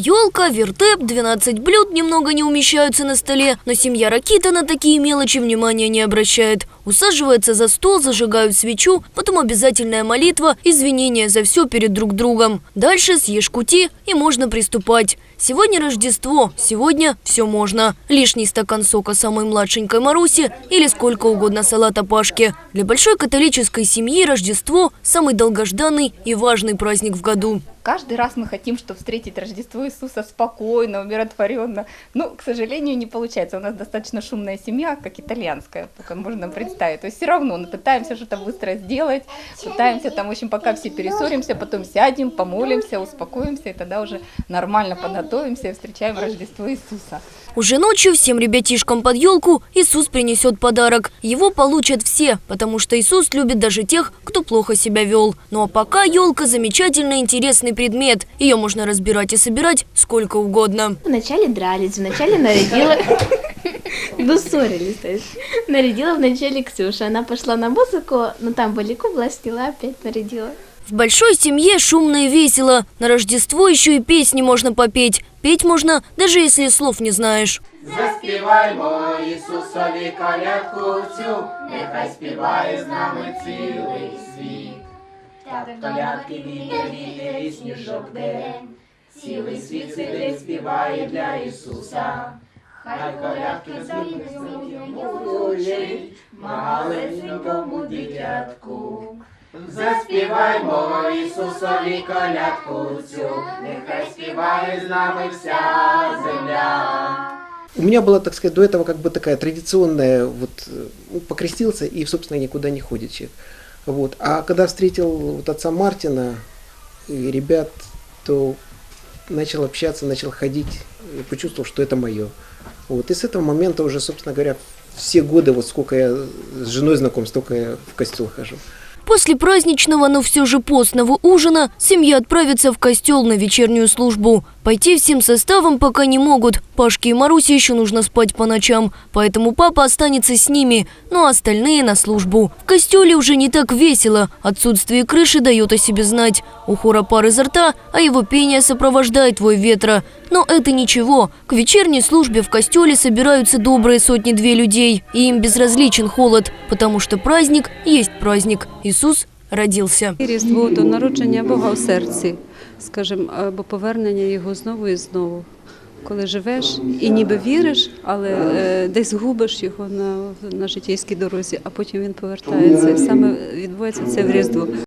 Елка, вертеп, 12 блюд немного не умещаются на столе, но семья Ракита на такие мелочи внимания не обращает. Усаживается за стол, зажигают свечу, потом обязательная молитва, извинения за все перед друг другом. Дальше съешь кути и можно приступать. Сегодня Рождество, сегодня все можно. Лишний стакан сока самой младшенькой Маруси или сколько угодно салата Пашки. Для большой католической семьи Рождество – самый долгожданный и важный праздник в году. Каждый раз мы хотим, чтобы встретить Рождество Иисуса спокойно, умиротворенно. Но, к сожалению, не получается. У нас достаточно шумная семья, как итальянская, только можно представить. То есть все равно мы пытаемся что-то быстро сделать, пытаемся там, в общем, пока все перессоримся, потом сядем, помолимся, успокоимся, и тогда уже нормально подготовимся и встречаем Рождество Иисуса. Уже ночью всем ребятишкам под елку Иисус принесет подарок. Его получат все, потому что Иисус любит даже тех, кто плохо себя вел. Ну а пока елка – замечательный интересный предмет. Ее можно разбирать и собирать сколько угодно. Вначале дрались, вначале нарядила... Ну, ссорились, то есть. Нарядила вначале Ксюша. Она пошла на музыку, но там балику была, сняла, опять нарядила. В большой семье шумно и весело. На Рождество еще и песни можно попеть. Петь можно, даже если слов не знаешь. Заспіваймо Ісусові колядку цю, нехай співає з нами цілий світ. Так колядки вітер, вітер і сніжок день, цілий світ сидить, співає для Ісуса. Хай колядки змінюють йому душі, маленькому дитятку. Заспіваймо Ісусові колядку цю, нехай співає з нами вся земля. У меня была, так сказать, до этого как бы такая традиционная, вот, э, ну, покрестился и, собственно, никуда не ходит человек. Вот. А когда встретил вот отца Мартина и ребят, то начал общаться, начал ходить, и почувствовал, что это мое. Вот. И с этого момента уже, собственно говоря, все годы, вот сколько я с женой знаком, столько я в костел хожу. После праздничного, но все же постного ужина семья отправится в костел на вечернюю службу. Пойти всем составом пока не могут. Пашке и Марусе еще нужно спать по ночам, поэтому папа останется с ними, а остальные на службу. В костеле уже не так весело, отсутствие крыши дает о себе знать. У хора пар изо рта, а его пение сопровождает вой ветра. Но это ничего. К вечерней службе в костеле собираются добрые сотни-две людей. И им безразличен холод, потому что праздник есть праздник. Иисус родился. І Різдво то народження Бога в серці, скажімо, або повернення його знову і знову. Коли живеш і ніби віриш, але е, десь губиш його на, на життєйській дорозі, а потім він повертається. Саме відбувається це в Різдво.